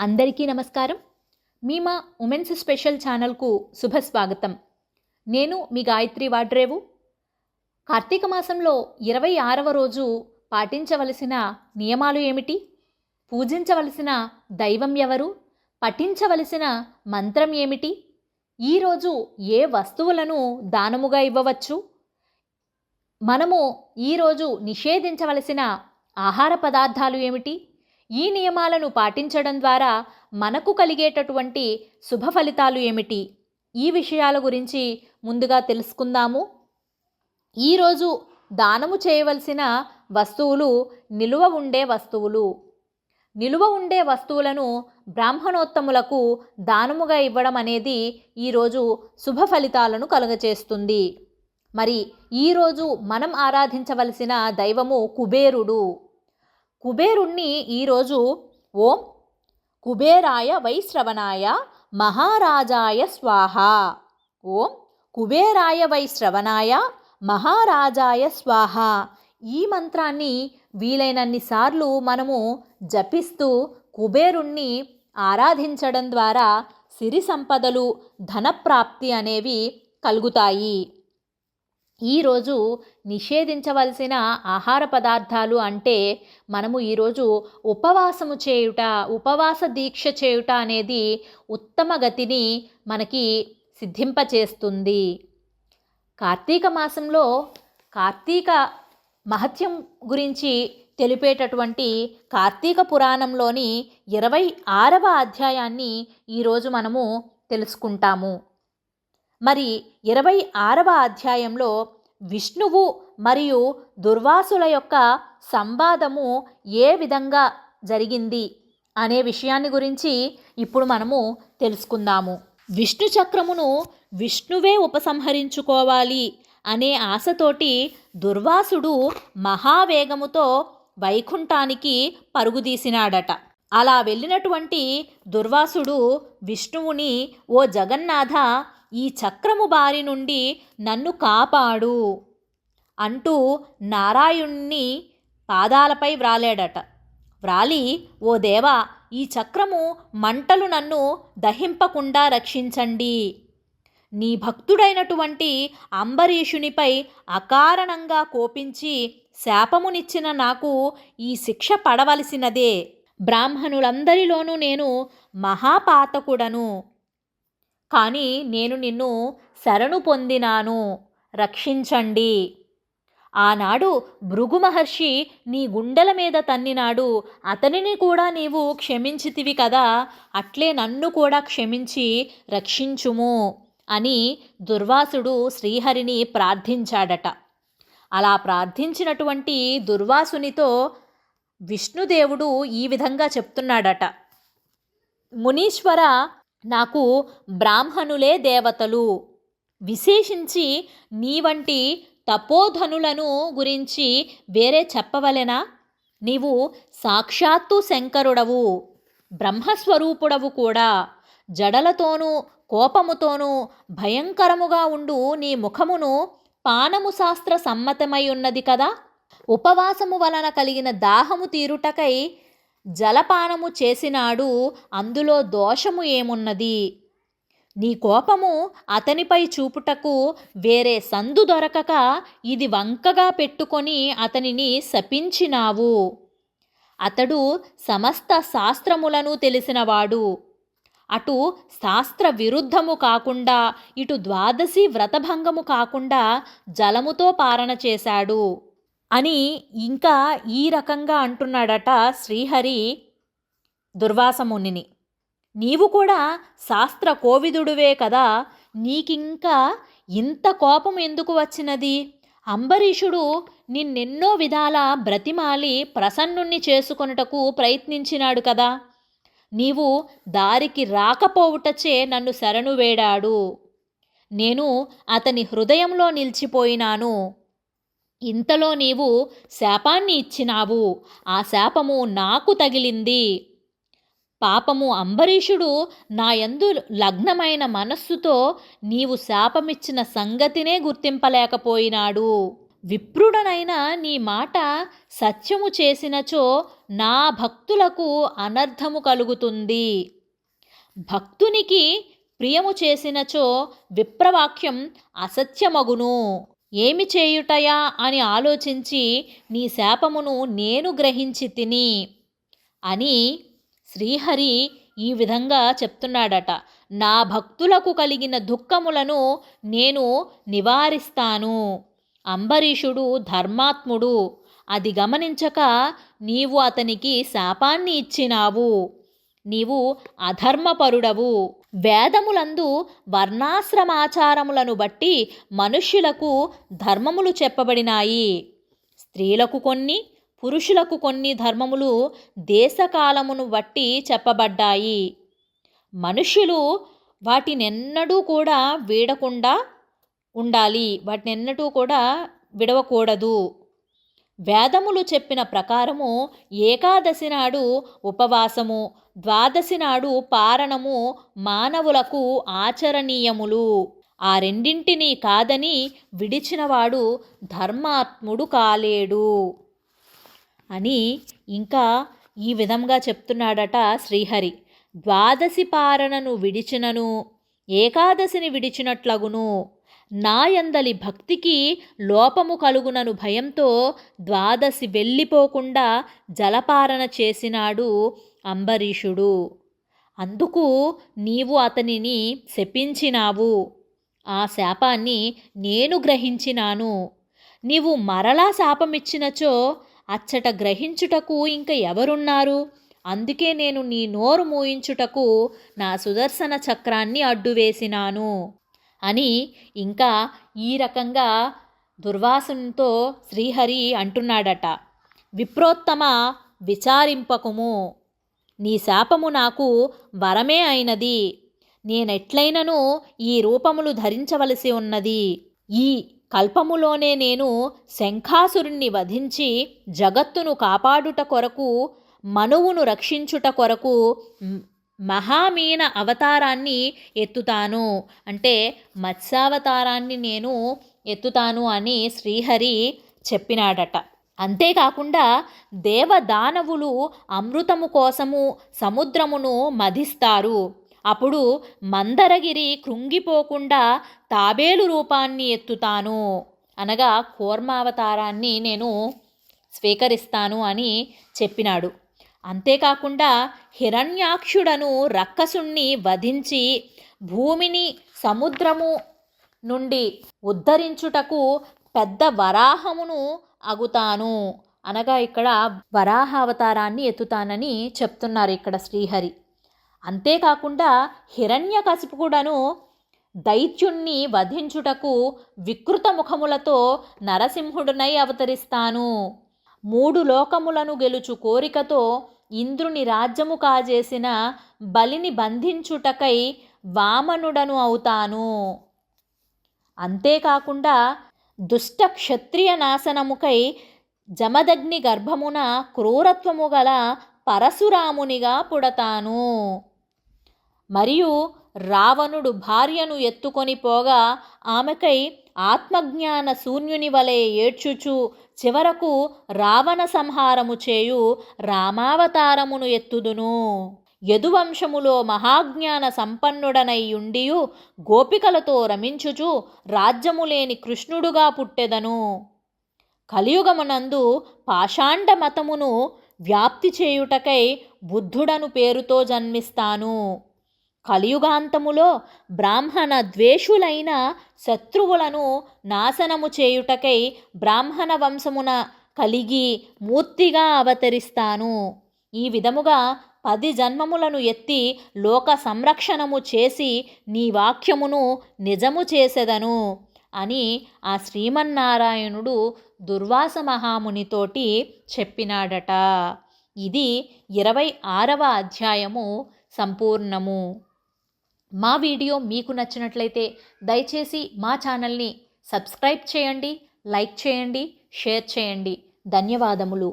అందరికీ నమస్కారం. మీ మా ఉమెన్స్ స్పెషల్ ఛానల్కు శుభస్వాగతం నేను మీ గాయత్రి వాడ్రేవు. కార్తీక మాసంలో ఇరవై ఆరవ రోజు పాటించవలసిన నియమాలు ఏమిటి? పూజించవలసిన దైవం ఎవరు? పఠించవలసిన మంత్రం ఏమిటి? ఈరోజు ఏ వస్తువులను దానముగా ఇవ్వవచ్చు? మనము ఈరోజు నిషేధించవలసిన ఆహార పదార్థాలు ఏమిటి? ఈ నియమాలను పాటించడం ద్వారా మనకు కలిగేటటువంటి శుభ ఫలితాలు ఏమిటి? ఈ విషయాల గురించి ముందుగా తెలుసుకుందాము. ఈరోజు దానము చేయవలసిన వస్తువులు నిలువ ఉండే వస్తువులు. నిలువ ఉండే వస్తువులను బ్రాహ్మణోత్తములకు దానముగా ఇవ్వడం అనేది ఈరోజు శుభ ఫలితాలను కలుగచేస్తుంది. మరి ఈరోజు మనం ఆరాధించవలసిన దైవము కుబేరుడు. కుబేరుణ్ణి ఈరోజు ఓం కుబేరాయ వైశ్రవణాయ మహారాజాయ స్వాహ. ఓం కుబేరాయ వైశ్రవణాయ మహారాజాయ స్వాహ. ఈ మంత్రాన్ని వీలైనన్ని సార్లు మనము జపిస్తూ కుబేరుణ్ణి ఆరాధించడం ద్వారా సిరి సంపదలు ధనప్రాప్తి అనేవి కలుగుతాయి. ఈరోజు నిషేధించవలసిన ఆహార పదార్థాలు అంటే మనము ఈరోజు ఉపవాసము చేయుట ఉపవాస దీక్ష చేయుట అనేది ఉత్తమ గతిని మనకి సిద్ధింపచేస్తుంది. కార్తీక మాసంలో కార్తీక మహత్యం గురించి తెలిపేటటువంటి కార్తీక పురాణంలోని ఇరవై ఆరవ అధ్యాయాన్ని ఈరోజు మనము తెలుసుకుంటాము. మరి ఇరవై ఆరవ అధ్యాయంలో విష్ణువు మరియు దుర్వాసుల యొక్క సంవాదము ఏ విధంగా జరిగింది అనే విషయాన్ని గురించి ఇప్పుడు మనము తెలుసుకుందాము. విష్ణు చక్రమును విష్ణువే ఉపసంహరించుకోవాలి అనే ఆశతోటి దుర్వాసుడు మహావేగముతో వైకుంఠానికి పరుగుదీసినాడట. అలా వెళ్ళినటువంటి దుర్వాసుడు విష్ణువుని ఓ జగన్నాథ ఈ చక్రము బారి నుండి నన్ను కాపాడు అంటూ నారాయణ్ణి పాదాలపై వ్రాలాడట. వ్రాలి ఓ దేవా ఈ చక్రము మంటలు నన్ను దహింపకుండా రక్షించండి. నీ భక్తుడైనటువంటి అంబరీషునిపై అకారణంగా కోపించి శాపమునిచ్చిన నాకు ఈ శిక్ష పడవలసినదే. బ్రాహ్మణులందరిలోనూ నేను మహాపాతకుడను. కానీ నేను నిన్ను శరణు పొందినాను. రక్షించండి. ఆనాడు భృగు మహర్షి నీ గుండెల మీద తన్నినాడు. అతనిని కూడా నీవు క్షమించితివి కదా. అట్లే నన్ను కూడా క్షమించి రక్షించుము అని దుర్వాసుడు శ్రీహరిని ప్రార్థించాడట. అలా ప్రార్థించినటువంటి దుర్వాసునితో విష్ణుదేవుడు ఈ విధంగా చెప్తున్నాడట. మునీశ్వర నాకు బ్రాహ్మణులే దేవతలు. విశేషించి నీ వంటి తపోధనులను గురించి వేరే చెప్పవలెనా? నీవు సాక్షాత్తు శంకరుడవు బ్రహ్మస్వరూపుడవు కూడా. జడలతోనూ కోపముతోనూ భయంకరముగా ఉండు నీ ముఖమును పానము శాస్త్ర సమ్మతమై ఉన్నది కదా. ఉపవాసము వలన కలిగిన దాహము తీరుటకై జలపానము చేసినాడు అందులో దోషము ఏమున్నది? నీ కోపము అతనిపై చూపుటకు వేరే సందు దొరకక ఇది వంకగా పెట్టుకొని అతనిని శపించినావు. అతడు సమస్త శాస్త్రములను తెలిసినవాడు. అటు శాస్త్ర విరుద్ధము కాకుండా ఇటు ద్వాదశి వ్రతభంగము కాకుండా జలముతో పారణ చేశాడు. అని ఇంకా ఈ రకంగా అంటున్నాడట శ్రీహరి దుర్వాసమునిని. నీవు కూడా శాస్త్ర కోవిదుడువే కదా నీకింకా ఇంత కోపం ఎందుకు వచ్చినది? అంబరీషుడు నిన్నెన్నో విధాల బ్రతిమాలి ప్రసన్నుణ్ణి చేసుకొనుటకు ప్రయత్నించినాడు కదా. నీవు దారికి రాకపోవుటచే నన్ను శరణు వేడాడు. నేను అతని హృదయంలో నిలిచిపోయినాను. ఇంతలో నీవు శాపాన్ని ఇచ్చినావు. ఆ శాపము నాకు తగిలింది. పాపము అంబరీషుడు నాయందు లగ్నమైన మనస్సుతో నీవు శాపమిచ్చిన సంగతినే గుర్తింపలేకపోయినాడు. విప్రుడనైన నీ మాట సత్యము చేసినచో నా భక్తులకు అనర్థము కలుగుతుంది. భక్తునికి ప్రియము చేసినచో విప్రవాక్యం అసత్యమగును. ఏమి చేయుటయా అని ఆలోచించి నీ శాపమును నేను గ్రహించి తిని అని శ్రీహరి ఈ విధంగా చెప్తున్నాడట. నా భక్తులకు కలిగిన దుఃఖములను నేను నివారిస్తాను. అంబరీషుడు ధర్మాత్ముడు. అది గమనించక నీవు అతనికి శాపాన్ని ఇచ్చినావు. నీవు అధర్మపరుడవు. వేదములందు వర్ణాశ్రమాచారములను బట్టి మనుష్యులకు ధర్మములు చెప్పబడినాయి. స్త్రీలకు కొన్ని పురుషులకు కొన్ని ధర్మములు దేశకాలమును బట్టి చెప్పబడ్డాయి. మనుష్యులు వాటినెన్నడూ కూడా వీడకుండా ఉండాలి. వాటినెన్నటూ కూడా విడవకూడదు. వేదములు చెప్పిన ప్రకారము ఏకాదశి నాడు ఉపవాసము ద్వాదశి నాడు పారణము మానవులకు ఆచరణీయములు. ఆ రెండింటినీ కాదని విడిచినవాడు ధర్మాత్ముడు కాలేడు. అని ఇంకా ఈ విధంగా చెప్తున్నాడట శ్రీహరి. ద్వాదశి పారణను విడిచినను ఏకాదశిని విడిచినట్లగును. నాయందలి భక్తికి లోపము కలుగునను భయంతో ద్వాదశి వెళ్ళిపోకుండా జలపారణ చేసినాడు అంబరీషుడు. అందుకు నీవు అతనిని శపించినావు. ఆ శాపాన్ని నేను గ్రహించినాను. నీవు మరలా శాపమిచ్చినచో అచ్చట గ్రహించుటకు ఇంక ఎవరున్నారు? అందుకే నేను నీ నోరు మూయించుటకు నా సుదర్శన చక్రాన్ని అడ్డువేసినాను. అని ఇంకా ఈ రకంగా దుర్వాసునితో శ్రీహరి అంటున్నాడట. విప్రోత్తమ విచారింపకుము. నీ శాపము నాకు వరమే అయినది. నేనెట్లైనను ఈ రూపములు ధరించవలసి ఉన్నది. ఈ కల్పములోనే నేను శంఖాసురుణ్ణి వధించి జగత్తును కాపాడుట కొరకు మనువును రక్షించుట కొరకు మహామీన అవతారాన్ని ఎత్తుతాను. అంటే మత్స్యావతారాన్ని నేను ఎత్తుతాను అని శ్రీహరి చెప్పినాడట. అంతేకాకుండా దేవదానవులు అమృతము కోసము సముద్రమును మధిస్తారు. అప్పుడు మందరగిరి కృంగిపోకుండా తాబేలు రూపాన్ని ఎత్తుతాను. అనగా కోర్మావతారాన్ని నేను స్వీకరిస్తాను అని చెప్పినాడు. అంతేకాకుండా హిరణ్యాక్షుడను రక్కసుణ్ణి వధించి భూమిని సముద్రము నుండి ఉద్ధరించుటకు పెద్ద వరాహమును అగుతాను. అనగా ఇక్కడ వరాహ అవతారాన్ని ఎత్తుతానని చెప్తున్నారు ఇక్కడ శ్రీహరి. అంతేకాకుండా హిరణ్యకశిపుడను దైత్యుణ్ణి వధించుటకు వికృత ముఖములతో నరసింహుడునై అవతరిస్తాను. మూడు లోకములను గెలుచు కోరికతో ఇంద్రుని రాజ్యము కాజేసిన బలిని బంధించుటకై వామనుడను అవుతాను. అంతేకాకుండా దుష్ట క్షత్రియ నాశనముకై జమదగ్ని గర్భమున క్రూరత్వము గల పరశురామునిగా పుడతాను. మరియు రావణుడు భార్యను ఎత్తుకొని పోగా ఆమెకై ఆత్మజ్ఞాన శూన్యుని వలె ఏడ్చుచు చివరకు రావణ సంహారము చేయు రామావతారమును ఎత్తుదును. యదువంశములో మహాజ్ఞాన సంపన్నుడనై ఉండియు గోపికలతో రమించుచు రాజ్యము లేని కృష్ణుడుగా పుట్టెదను. కలియుగమునందు పాషాండ మతమును వ్యాప్తి చేయుటకై బుద్ధుడను పేరుతో జన్మిస్తాను. కలియుగాంతములో బ్రాహ్మణ ద్వేషులైన శత్రువులను నాశనము చేయుటకై బ్రాహ్మణ వంశమున కలిగి మూర్తిగా అవతరిస్తాను. ఈ విధముగా పది జన్మములను ఎత్తి లోక సంరక్షణము చేసి నీ వాక్యమును నిజము చేసెదను అని ఆ శ్రీమన్నారాయణుడు దుర్వాస మహామునితోటి చెప్పినాడట. ఇది ఇరవై ఆరవ అధ్యాయము సంపూర్ణము. మా వీడియో మీకు నచ్చినట్లయితే దయచేసి మా ఛానల్ని సబ్స్క్రైబ్ చేయండి లైక్ చేయండి షేర్ చేయండి. ధన్యవాదములు.